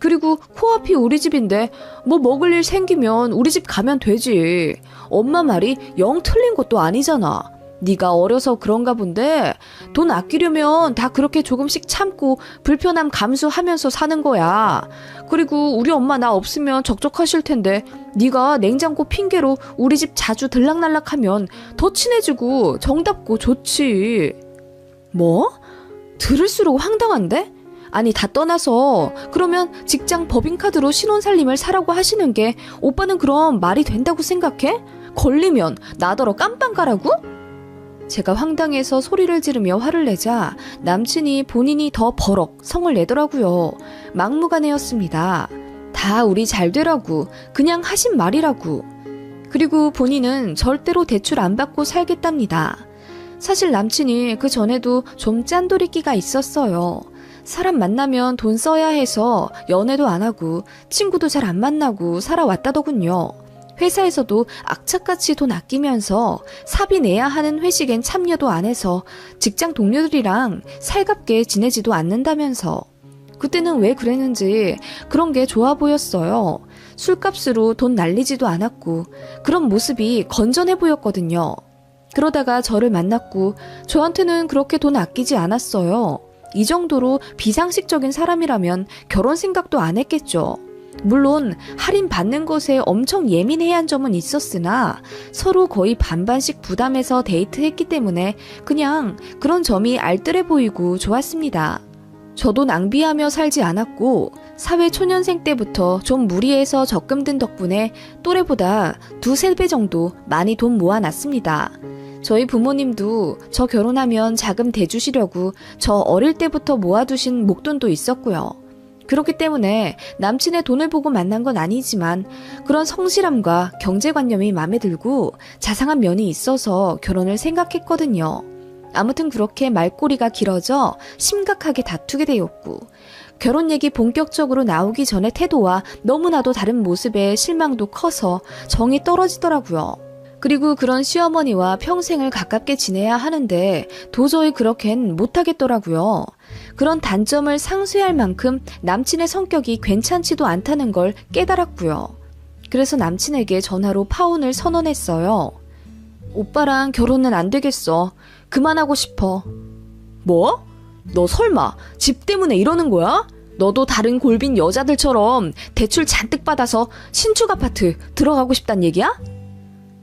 그리고 코앞이 우리 집인데 뭐 먹을 일 생기면 우리 집 가면 되지. 엄마 말이 영 틀린 것도 아니잖아. 네가 어려서 그런가 본데 돈 아끼려면 다 그렇게 조금씩 참고 불편함 감수하면서 사는 거야. 그리고 우리 엄마 나 없으면 적적하실 텐데 네가 냉장고 핑계로 우리 집 자주 들락날락하면 더 친해지고 정답고 좋지. 뭐? 들을수록 황당한데? 아니 다 떠나서 그러면 직장 법인카드로 신혼살림을 사라고 하시는 게 오빠는 그럼 말이 된다고 생각해? 걸리면 나더러 깜빵 가라고? 제가 황당해서 소리를 지르며 화를 내자 남친이 본인이 더 버럭 성을 내더라고요. 막무가내였습니다. 다 우리 잘 되라고 그냥 하신 말이라고. 그리고 본인은 절대로 대출 안 받고 살겠답니다. 사실 남친이 그 전에도 좀 짠돌이 끼가 있었어요. 사람 만나면 돈 써야 해서 연애도 안 하고 친구도 잘 안 만나고 살아왔다더군요. 회사에서도 악착같이 돈 아끼면서 사비 내야 하는 회식엔 참여도 안 해서 직장 동료들이랑 살갑게 지내지도 않는다면서. 그때는 왜 그랬는지 그런 게 좋아 보였어요. 술값으로 돈 날리지도 않았고 그런 모습이 건전해 보였거든요. 그러다가 저를 만났고 저한테는 그렇게 돈 아끼지 않았어요. 이 정도로 비상식적인 사람이라면 결혼 생각도 안 했겠죠. 물론 할인 받는 것에 엄청 예민해야 한 점은 있었으나 서로 거의 반반씩 부담해서 데이트했기 때문에 그냥 그런 점이 알뜰해 보이고 좋았습니다. 저도 낭비하며 살지 않았고 사회 초년생 때부터 좀 무리해서 적금 든 덕분에 또래보다 두세 배 정도 많이 돈 모아놨습니다. 저희 부모님도 저 결혼하면 자금 대주시려고 저 어릴 때부터 모아두신 목돈도 있었고요. 그렇기 때문에 남친의 돈을 보고 만난 건 아니지만 그런 성실함과 경제관념이 마음에 들고 자상한 면이 있어서 결혼을 생각했거든요. 아무튼 그렇게 말꼬리가 길어져 심각하게 다투게 되었고 결혼 얘기 본격적으로 나오기 전에 태도와 너무나도 다른 모습에 실망도 커서 정이 떨어지더라고요. 그리고 그런 시어머니와 평생을 가깝게 지내야 하는데 도저히 그렇겐 못하겠더라고요. 그런 단점을 상쇄할 만큼 남친의 성격이 괜찮지도 않다는 걸 깨달았고요. 그래서 남친에게 전화로 파혼을 선언했어요. 오빠랑 결혼은 안 되겠어. 그만하고 싶어. 뭐? 너 설마 집 때문에 이러는 거야? 너도 다른 골빈 여자들처럼 대출 잔뜩 받아서 신축 아파트 들어가고 싶단 얘기야?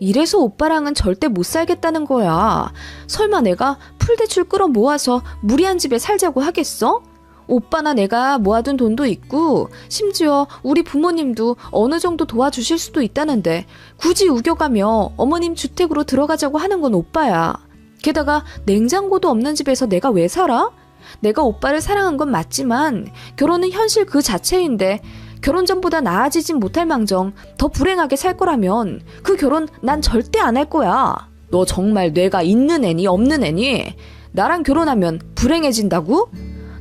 이래서 오빠랑은 절대 못 살겠다는 거야. 설마 내가 풀대출 끌어 모아서 무리한 집에 살자고 하겠어? 오빠나 내가 모아둔 돈도 있고, 심지어 우리 부모님도 어느 정도 도와주실 수도 있다는데, 굳이 우겨가며 어머님 주택으로 들어가자고 하는 건 오빠야. 게다가 냉장고도 없는 집에서 내가 왜 살아? 내가 오빠를 사랑한 건 맞지만, 결혼은 현실 그 자체인데, 결혼 전보다 나아지진 못할 망정 더 불행하게 살 거라면 그 결혼 난 절대 안 할 거야. 너 정말 뇌가 있는 애니 없는 애니? 나랑 결혼하면 불행해진다고?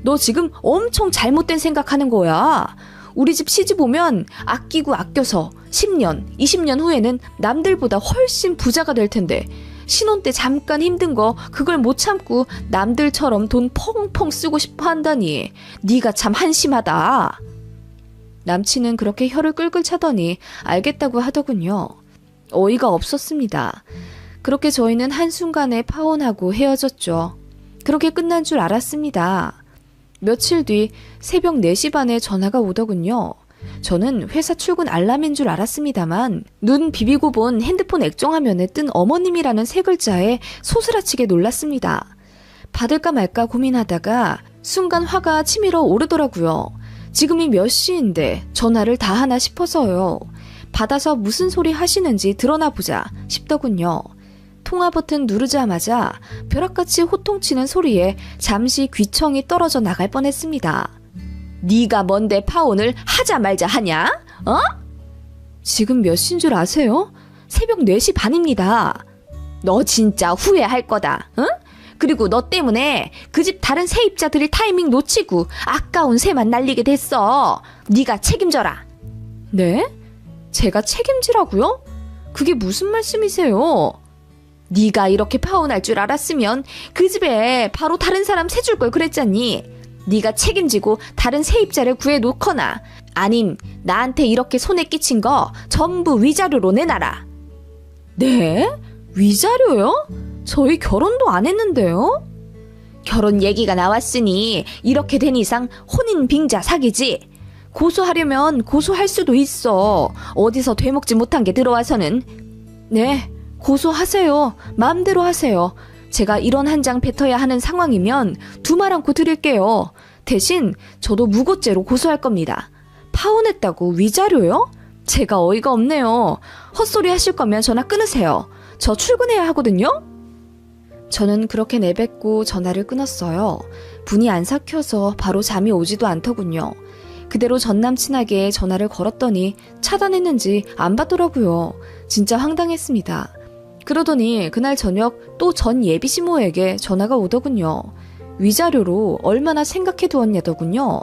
너 지금 엄청 잘못된 생각하는 거야. 우리 집 시집 오면 아끼고 아껴서 10년, 20년 후에는 남들보다 훨씬 부자가 될 텐데 신혼 때 잠깐 힘든 거 그걸 못 참고 남들처럼 돈 펑펑 쓰고 싶어 한다니 네가 참 한심하다. 남친은 그렇게 혀를 끌끌 차더니 알겠다고 하더군요. 어이가 없었습니다. 그렇게 저희는 한순간에 파혼하고 헤어졌죠. 그렇게 끝난 줄 알았습니다. 며칠 뒤 새벽 4시 반에 전화가 오더군요. 저는 회사 출근 알람인 줄 알았습니다만 눈 비비고 본 핸드폰 액정화면에 뜬 어머님이라는 세 글자에 소스라치게 놀랐습니다. 받을까 말까 고민하다가 순간 화가 치밀어 오르더라고요. 지금이 몇 시인데 전화를 다 하나 싶어서요. 받아서 무슨 소리 하시는지 드러나 보자 싶더군요. 통화 버튼 누르자마자 벼락같이 호통치는 소리에 잠시 귀청이 떨어져 나갈 뻔했습니다. 네가 뭔데 파혼을 하자 말자 하냐? 어? 지금 몇 시인 줄 아세요? 새벽 4시 반입니다. 너 진짜 후회할 거다. 응? 그리고 너 때문에 그 집 다른 세입자들이 타이밍 놓치고 아까운 새만 날리게 됐어. 네가 책임져라. 네? 제가 책임지라고요? 그게 무슨 말씀이세요? 네가 이렇게 파혼할 줄 알았으면 그 집에 바로 다른 사람 세 줄 걸 그랬잖니. 네가 책임지고 다른 세입자를 구해 놓거나 아님 나한테 이렇게 손에 끼친 거 전부 위자료로 내놔라. 네? 위자료요? 저희 결혼도 안 했는데요? 결혼 얘기가 나왔으니 이렇게 된 이상 혼인 빙자 사기지. 고소하려면 고소할 수도 있어. 어디서 되먹지 못한 게 들어와서는. 네, 고소하세요. 마음대로 하세요. 제가 이런 한 장 뱉어야 하는 상황이면 두 말 않고 드릴게요. 대신 저도 무고죄로 고소할 겁니다. 파혼했다고 위자료요? 제가 어이가 없네요. 헛소리 하실 거면 전화 끊으세요. 저 출근해야 하거든요? 저는 그렇게 내뱉고 전화를 끊었어요. 분이 안 삭혀서 바로 잠이 오지도 않더군요. 그대로 전 남친에게 전화를 걸었더니 차단했는지 안 받더라고요. 진짜 황당했습니다. 그러더니 그날 저녁 또 전 예비 시모에게 전화가 오더군요. 위자료로 얼마나 생각해 두었냐더군요.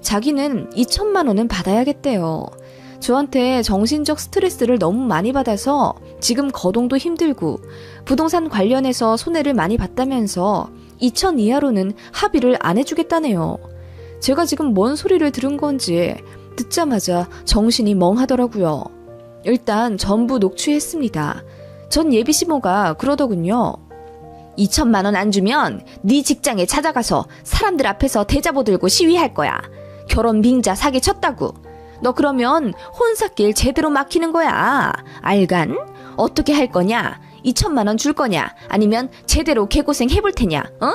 자기는 2천만 원은 받아야겠대요. 저한테 정신적 스트레스를 너무 많이 받아서 지금 거동도 힘들고 부동산 관련해서 손해를 많이 봤다면서 2천 이하로는 합의를 안 해주겠다네요. 제가 지금 뭔 소리를 들은 건지 듣자마자 정신이 멍하더라고요. 일단 전부 녹취했습니다. 전 예비 시모가 그러더군요. 2천만 원 안 주면 네 직장에 찾아가서 사람들 앞에서 대자보 들고 시위할 거야. 결혼 빙자 사기 쳤다고. 너 그러면 혼사길 제대로 막히는 거야. 알간? 어떻게 할 거냐? 2천만 원 줄 거냐? 아니면 제대로 개고생 해볼 테냐? 어?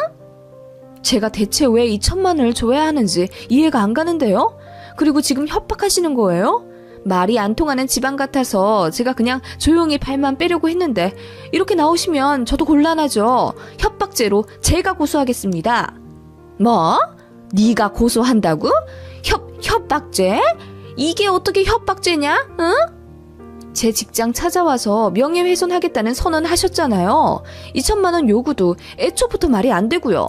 제가 대체 왜 2천만 원을 줘야 하는지 이해가 안 가는데요? 그리고 지금 협박하시는 거예요? 말이 안 통하는 집안 같아서 제가 그냥 조용히 발만 빼려고 했는데 이렇게 나오시면 저도 곤란하죠. 협박죄로 제가 고소하겠습니다. 뭐? 네가 고소한다고? 협 협박죄? 이게 어떻게 협박죄냐? 응? 제 직장 찾아와서 명예훼손하겠다는 선언하셨잖아요. 2천만 원 요구도 애초부터 말이 안 되고요.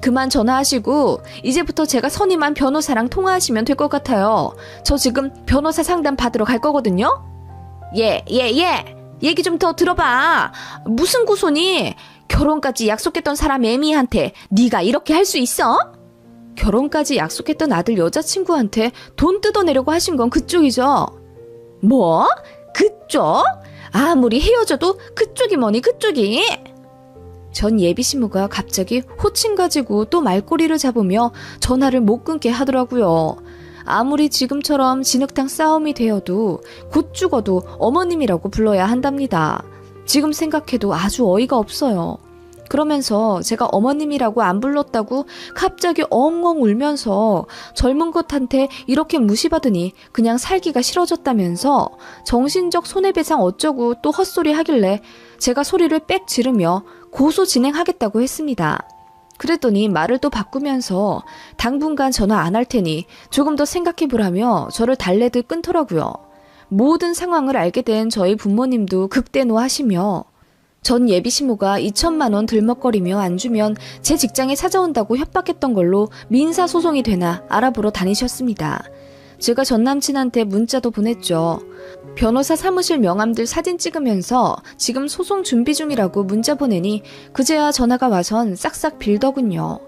그만 전화하시고 이제부터 제가 선임한 변호사랑 통화하시면 될 것 같아요. 저 지금 변호사 상담 받으러 갈 거거든요. 예, 예, 예. 얘기 좀 더 들어봐. 무슨 고소니? 결혼까지 약속했던 사람 애미한테 네가 이렇게 할 수 있어? 결혼까지 약속했던 아들 여자친구한테 돈 뜯어내려고 하신 건 그쪽이죠. 뭐? 그쪽? 아무리 헤어져도 그쪽이 뭐니 그쪽이? 전 예비 신부가 갑자기 호칭 가지고 또 말꼬리를 잡으며 전화를 못 끊게 하더라고요. 아무리 지금처럼 진흙탕 싸움이 되어도 곧 죽어도 어머님이라고 불러야 한답니다. 지금 생각해도 아주 어이가 없어요. 그러면서 제가 어머님이라고 안 불렀다고 갑자기 엉엉 울면서 젊은 것한테 이렇게 무시받으니 그냥 살기가 싫어졌다면서 정신적 손해배상 어쩌고 또 헛소리 하길래 제가 소리를 빽 지르며 고소 진행하겠다고 했습니다. 그랬더니 말을 또 바꾸면서 당분간 전화 안 할 테니 조금 더 생각해 보라며 저를 달래듯 끊더라고요. 모든 상황을 알게 된 저희 부모님도 극대노하시며 전 예비 시모가 2천만 원 들먹거리며 안 주면 제 직장에 찾아온다고 협박했던 걸로 민사 소송이 되나 알아보러 다니셨습니다. 제가 전 남친한테 문자도 보냈죠. 변호사 사무실 명함들 사진 찍으면서 지금 소송 준비 중이라고 문자 보내니 그제야 전화가 와선 싹싹 빌더군요.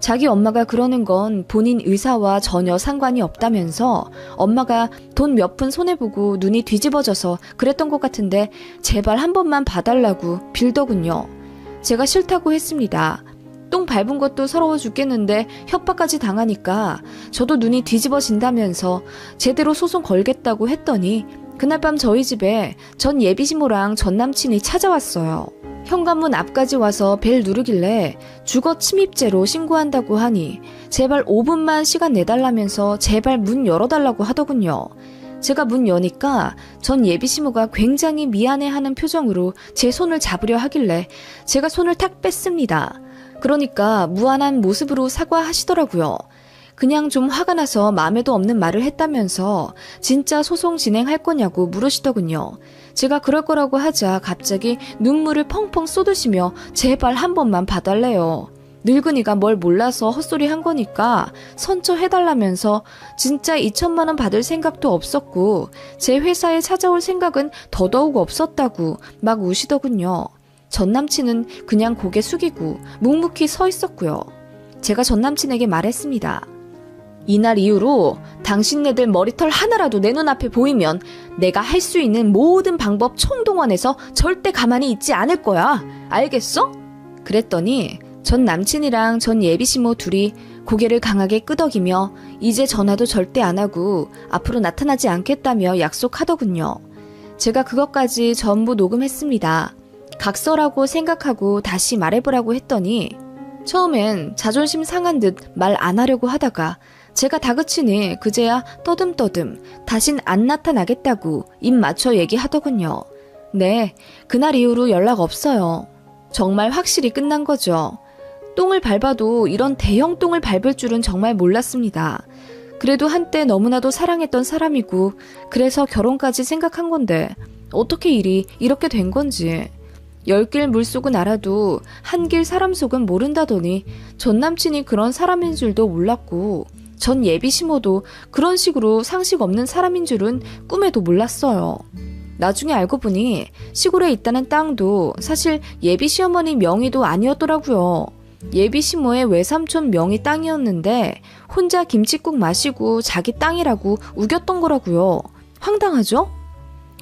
자기 엄마가 그러는 건 본인 의사와 전혀 상관이 없다면서 엄마가 돈 몇 푼 손해보고 눈이 뒤집어져서 그랬던 것 같은데 제발 한 번만 봐달라고 빌더군요. 제가 싫다고 했습니다. 똥 밟은 것도 서러워 죽겠는데 협박까지 당하니까 저도 눈이 뒤집어진다면서 제대로 소송 걸겠다고 했더니 그날 밤 저희 집에 전 예비시모랑 전 남친이 찾아왔어요. 현관문 앞까지 와서 벨 누르길래 주거 침입죄로 신고한다고 하니 제발 5분만 시간 내달라면서 제발 문 열어달라고 하더군요. 제가 문 여니까 전 예비시모가 굉장히 미안해하는 표정으로 제 손을 잡으려 하길래 제가 손을 탁 뺐습니다. 그러니까 무한한 모습으로 사과하시더라고요. 그냥 좀 화가 나서 마음에도 없는 말을 했다면서 진짜 소송 진행할 거냐고 물으시더군요. 제가 그럴 거라고 하자 갑자기 눈물을 펑펑 쏟으시며 제발 한 번만 봐달래요. 늙은이가 뭘 몰라서 헛소리 한 거니까 선처 해달라면서 진짜 2천만 원 받을 생각도 없었고 제 회사에 찾아올 생각은 더더욱 없었다고 막 우시더군요. 전 남친은 그냥 고개 숙이고 묵묵히 서 있었고요. 제가 전 남친에게 말했습니다. 이날 이후로 당신네들 머리털 하나라도 내 눈앞에 보이면 내가 할 수 있는 모든 방법 총동원해서 절대 가만히 있지 않을 거야. 알겠어? 그랬더니 전 남친이랑 전 예비시모 둘이 고개를 강하게 끄덕이며 이제 전화도 절대 안 하고 앞으로 나타나지 않겠다며 약속하더군요. 제가 그것까지 전부 녹음했습니다. 각서라고 생각하고 다시 말해보라고 했더니 처음엔 자존심 상한 듯 말 안 하려고 하다가 제가 다그치니 그제야 떠듬떠듬 다신 안 나타나겠다고 입 맞춰 얘기하더군요. 네, 그날 이후로 연락 없어요. 정말 확실히 끝난 거죠. 똥을 밟아도 이런 대형 똥을 밟을 줄은 정말 몰랐습니다. 그래도 한때 너무나도 사랑했던 사람이고 그래서 결혼까지 생각한 건데 어떻게 일이 이렇게 된 건지 열길 물속은 알아도 한길 사람 속은 모른다더니 전 남친이 그런 사람인 줄도 몰랐고 전 예비 시모도 그런 식으로 상식 없는 사람인 줄은 꿈에도 몰랐어요. 나중에 알고 보니 시골에 있다는 땅도 사실 예비 시어머니 명의도 아니었더라고요. 예비 시모의 외삼촌 명의 땅이었는데 혼자 김치국 마시고 자기 땅이라고 우겼던 거라고요. 황당하죠?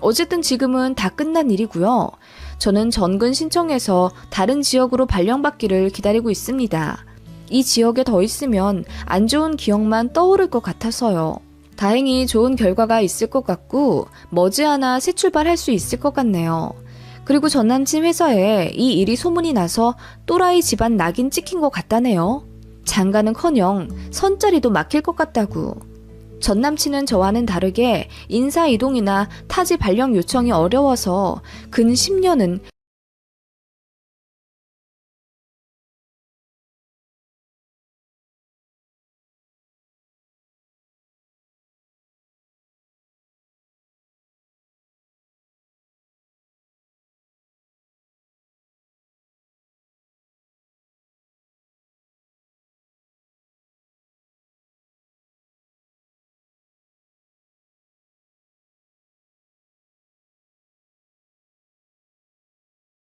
어쨌든 지금은 다 끝난 일이고요. 저는 전근 신청해서 다른 지역으로 발령받기를 기다리고 있습니다. 이 지역에 더 있으면 안 좋은 기억만 떠오를 것 같아서요. 다행히 좋은 결과가 있을 것 같고 머지않아 새 출발할 수 있을 것 같네요. 그리고 전 남친 회사에 이 일이 소문이 나서 또라이 집안 낙인 찍힌 것 같다네요. 장가는커녕 선자리도 막힐 것 같다고. 전 남친은 저와는 다르게 인사 이동이나 타지 발령 요청이 어려워서 근 10년은